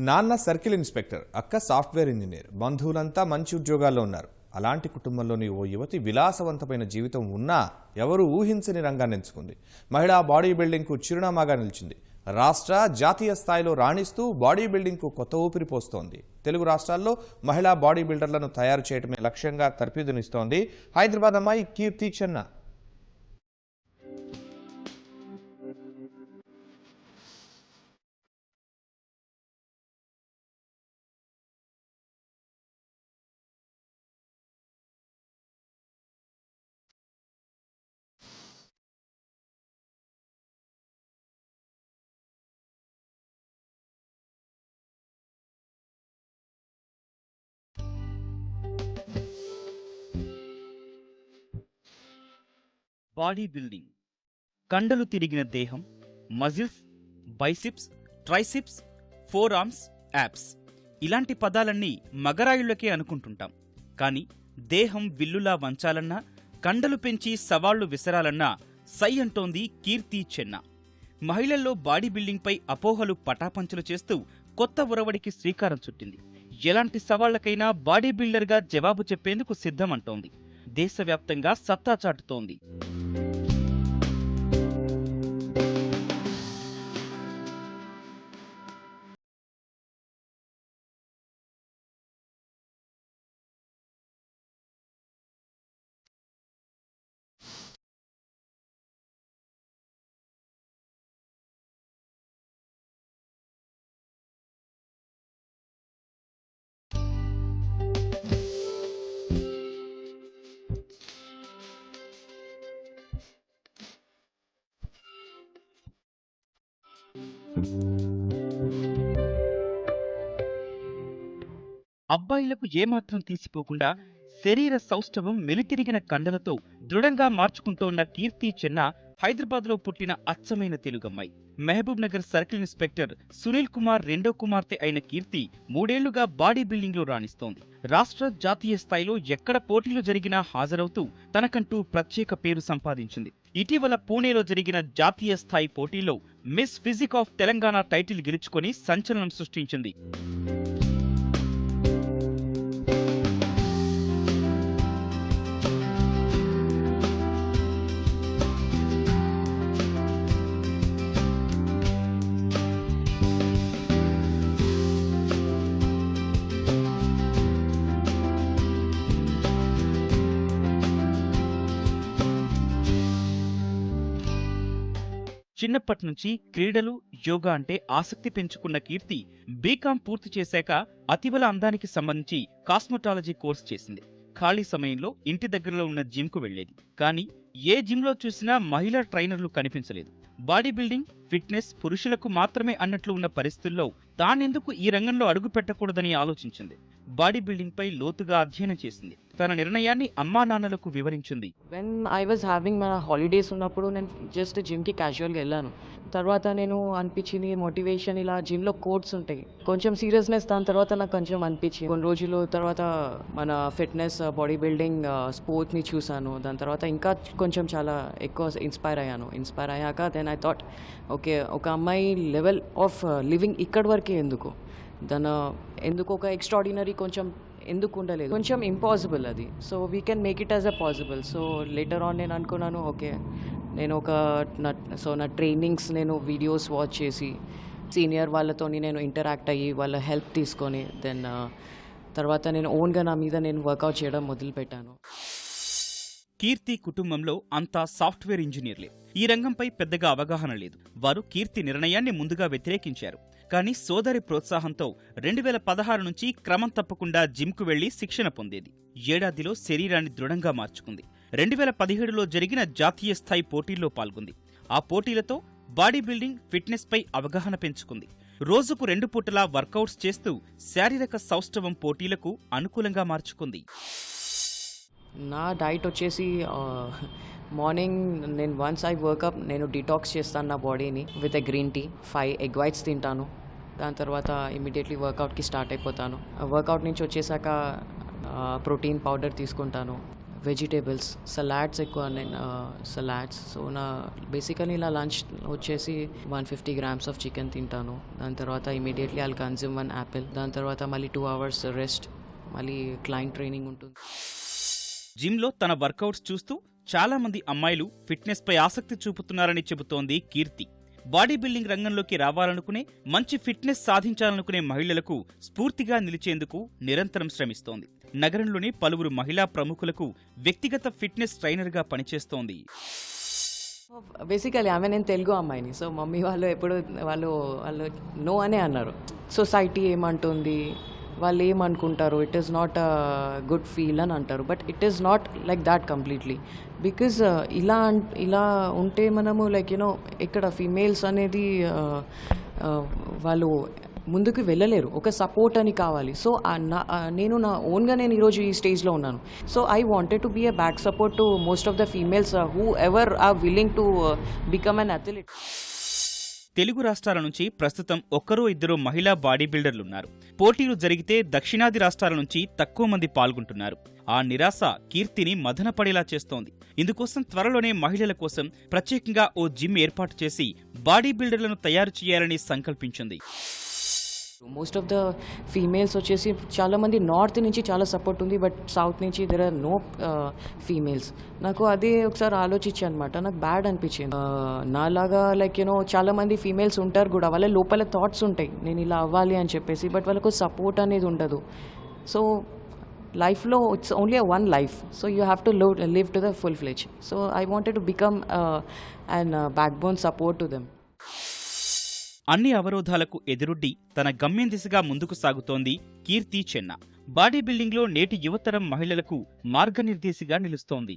నాన్న circle inspector అక్క software engineer. బంధువులంతా మంచి ఉద్యోగాల్లో ఉన్నారు. అలాంటి కుటుంబంలోని ఓ యువతి విలాసవంతమైన జీవితం ఉన్నా ఎవరు ఊహించని రంగాన్ని ఎంచుకుంది. మహిళా బాడీ బిల్డింగ్కు చిరునామాగా నిలిచింది. రాష్ట్ర జాతీయ స్థాయిలో రాణిస్తూ బాడీ బిల్డింగ్కు కొత్త ఊపిరి పోస్తోంది. తెలుగు రాష్ట్రాల్లో మహిళా బాడీ బిల్డర్లను తయారు చేయడమే లక్ష్యంగా తర్ఫీదునిస్తోంది. హైదరాబాద్ అమ్మాయి కీర్తి చెన్నా. బాడీ బిల్డింగ్ కండలు తిరిగిన దేహం muscles biceps triceps forearms abs. ఇలాంటి పదాలన్నీ మగరాయుళ్ళకే అనుకుంటుంటాం. కానీ దేహం విల్లులా వంచాలన్నా కండలు పెంచి సవాళ్ళు విసరాలన్నా సై అంటోంది కీర్తి చెన్న. మహిళల్లో బాడీ బిల్డింగ్పై అపోహలు పటాపంచలు చేస్తూ కొత్త ఉరవడికి శ్రీకారం చుట్టింది. ఎలాంటి సవాళ్ళకైనా బాడీ బిల్డర్గా జవాబు చెప్పేందుకు సిద్ధమంటోంది. దేశవ్యాప్తంగా సత్తా చాటుతోంది. అబ్బాయిలకు ఏమాత్రం తీసిపోకుండా శరీర సౌష్ఠవం మెలితిరిగిన కండలతో దృఢంగా మార్చుకుంటోన్న కీర్తి చెన్న హైదరాబాద్లో పుట్టిన అచ్చమైన తెలుగమ్మాయి. మహబూబ్ నగర్ సర్కిల్ ఇన్స్పెక్టర్ సునీల్ కుమార్ రెండో కుమార్తె అయిన కీర్తి మూడేళ్ళుగా బాడీ బిల్డింగ్లో రాణిస్తోంది. రాష్ట్ర జాతీయ స్థాయిలో ఎక్కడ పోటీలు జరిగినా హాజరవుతూ తనకంటూ ప్రత్యేక పేరు సంపాదించింది. ఇటీవల పూణేలో జరిగిన జాతీయ స్థాయి పోటీలో miss physique of Telangana title గెలుచుకొని సంచలనం సృష్టించింది. చిన్నప్పటి నుంచి క్రీడలు యోగా అంటే ఆసక్తి పెంచుకున్న కీర్తి బీకాం పూర్తి చేశాక అతివల అందానికి సంబంధించి కాస్మెటాలజీ కోర్స్ చేసింది. ఖాళీ సమయంలో ఇంటి దగ్గరలో ఉన్న జిమ్కు వెళ్ళేది కానీ ఏ జిమ్లో చూసినా మహిళా ట్రైనర్లు కనిపించలేదు. బాడీ బిల్డింగ్ ఫిట్నెస్ పురుషులకు మాత్రమే అన్నట్లు ఉన్న పరిస్థితుల్లో తానెందుకు ఈ రంగంలో అడుగు పెట్టకూడదని ఆలోచించింది. బాడీ బిల్డింగ్ పై లోతుగా అధ్యయనం చేసింది. తన నిర్ణయాన్ని అమ్మా నాన్నలకు వివరించింది. వెన్ ఐ వాజ్ హ్యావింగ్ మన హాలిడేస్ ఉన్నప్పుడు నేను జస్ట్ జిమ్కి క్యాజువల్గా వెళ్ళాను. తర్వాత నేను అనిపించింది మోటివేషన్ ఇలా జిమ్లో కోర్స్ ఉంటాయి. కొంచెం సీరియస్నెస్ దాని తర్వాత నాకు కొంచెం అనిపించింది. కొన్ని రోజులు తర్వాత మన ఫిట్నెస్ బాడీ బిల్డింగ్ స్పోర్ట్ని చూసాను దాని తర్వాత ఇంకా కొంచెం చాలా ఎక్కువ ఇన్స్పైర్ అయ్యాను. ఇన్స్పైర్ అయ్యాక దెన్ ఐ థాట్ ఓకే ఒక అమ్మాయి లెవెల్ ఆఫ్ లివింగ్ ఇక్కడి వరకే ఎందుకు? దాని ఎందుకు ఒక ఎక్స్ట్రాడినరీ కొంచెం ఎందుకు ఉండలేదు? కొంచెం ఇంపాసిబుల్ అది. So we can make it as a possible so later on నేను అనుకున్నాను ఓకే నేను ఒక నా సో నా ట్రైనింగ్స్ నేను వీడియోస్ వాచ్ చేసి సీనియర్ వాళ్ళతోని నేను ఇంటరాక్ట్ అయ్యి వాళ్ళ హెల్ప్ తీసుకొని దెన్ uh, తర్వాత నేను ఓన్గా నా మీద నేను వర్కౌట్ చేయడం మొదలుపెట్టాను. కీర్తి కుటుంబంలో అంతా సాఫ్ట్వేర్ ఇంజనీర్లే. ఈ రంగంపై పెద్దగా అవగాహన లేదు. వారు కీర్తి నిర్ణయాన్ని ముందుగా వ్యతిరేకించారు. కానీ సోదరి ప్రోత్సాహంతో రెండు వేల పదహారు నుంచి క్రమం తప్పకుండా జిమ్కు వెళ్ళి శిక్షణ పొందేది. ఏడాదిలో శరీరాన్ని దృఢంగా మార్చుకుంది. రెండు వేల పదిహేడులో జరిగిన జాతీయ స్థాయి పోటీల్లో పాల్గొంది. ఆ పోటీలతో బాడీ బిల్డింగ్ ఫిట్నెస్ పై అవగాహన పెంచుకుంది. రోజుకు రెండు పూటలా వర్కౌట్స్ చేస్తూ శారీరక సౌష్ఠవం పోటీలకు అనుకూలంగా మార్చుకుంది. నా డైట్ వచ్చేసి మార్నింగ్ నేను వన్స్ ఐ వర్కప్ నేను డిటాక్స్ చేస్తాను నా బాడీని with a green tea five egg whites తింటాను. దాని తర్వాత ఇమీడియట్లీ వర్కౌట్కి స్టార్ట్ అయిపోతాను. వర్కౌట్ నుంచి వచ్చేసాక ప్రోటీన్ పౌడర్ తీసుకుంటాను. వెజిటేబుల్స్ సలాడ్స్ ఎక్కువ నేను సలాడ్స్. సో నా బేసికలీ ఇలా లంచ్ వచ్చేసి one fifty grams of chicken తింటాను. దాని తర్వాత immediately I'll consume one apple. దాని తర్వాత మళ్ళీ టూ అవర్స్ రెస్ట్ మళ్ళీ క్లయింట్ ట్రైనింగ్ ఉంటుంది. జిమ్లో తన వర్కౌట్స్ చూస్తూ చాలామంది అమ్మాయిలు ఫిట్నెస్పై ఆసక్తి చూపుతున్నారని చెబుతోంది కీర్తి. బాడీ బిల్డింగ్ రంగంలోకి రావాలనుకునే మంచి ఫిట్నెస్ సాధించాలనుకునే మహిళలకు స్ఫూర్తిగా నిలిచేందుకు నిరంతరం శ్రమిస్తోంది. నగరంలోని పలువురు మహిళా ప్రముఖులకు వ్యక్తిగత ఫిట్నెస్ ట్రైనర్గా పనిచేస్తోంది. బేసికలీ ఆమె నేను తెలుగు అమ్మాయిని. సో మమ్మీ వాళ్ళు ఎప్పుడు వాళ్ళు వాళ్ళు నో అనే అన్నారు. సొసైటీ ఏమంటుంది? వాళ్ళు ఏమనుకుంటారు it is not a good feel అని అంటారు. But it is not like that completely because ఇలా అన్- ఇలా ఉంటే మనము లైక్ యూనో ఇక్కడ ఫీమేల్స్ అనేది uh, uh, వాళ్ళు ముందుకు వెళ్ళలేరు. ఒక సపోర్ట్ అని కావాలి. సో నేను నా ఓన్గా నేను ఈరోజు ఈ స్టేజ్లో ఉన్నాను. So I wanted to be a back support to most of the females who ever are willing to become an athlete Telugu రాష్ట్రాల నుంచి ప్రస్తుతం ఒక్కరో ఇద్దరు మహిళా బాడీ బిల్డర్లున్నారు పోటీలు జరిగితే దక్షిణాది రాష్ట్రాల నుంచి తక్కువ మంది పాల్గొంటున్నారు. ఆ నిరాశ కీర్తిని మదనపడేలా చేస్తోంది. ఇందుకోసం త్వరలోనే మహిళల కోసం ప్రత్యేకంగా ఓ జిమ్ ఏర్పాటు చేసి బాడీ బిల్డర్లను తయారు చేయాలని సంకల్పించింది. మోస్ట్ ఆఫ్ ద ఫీమేల్స్ వచ్చేసి చాలా మంది నార్త్ నుంచి చాలా సపోర్ట్ ఉంది బట్ సౌత్ నుంచి దెర్ ఆర్ నో ఫీమేల్స్ నాకు అదే ఒకసారి ఆలోచించి అనమాట నాకు బ్యాడ్ అనిపించింది. Uh, నాలాగా లైక్ యూనో చాలా మంది ఫీమేల్స్ ఉంటారు కూడా వాళ్ళ లోపల థాట్స్ ఉంటాయి. నేను ఇలా అవ్వాలి అని చెప్పేసి బట్ వాళ్ళకు సపోర్ట్ అనేది ఉండదు. సో లైఫ్లో it's only one life so you have to live live to the full fledge so I wanted to become and backbone support to them అన్ని అవరోధాలకు ఎదురొడ్డి తన గమ్యం దిశగా ముందుకు సాగుతోంది కీర్తి చెన్న. బాడీ బిల్డింగ్లో నేటి యువతరం మహిళలకు మార్గనిర్దేశిగా నిలుస్తోంది.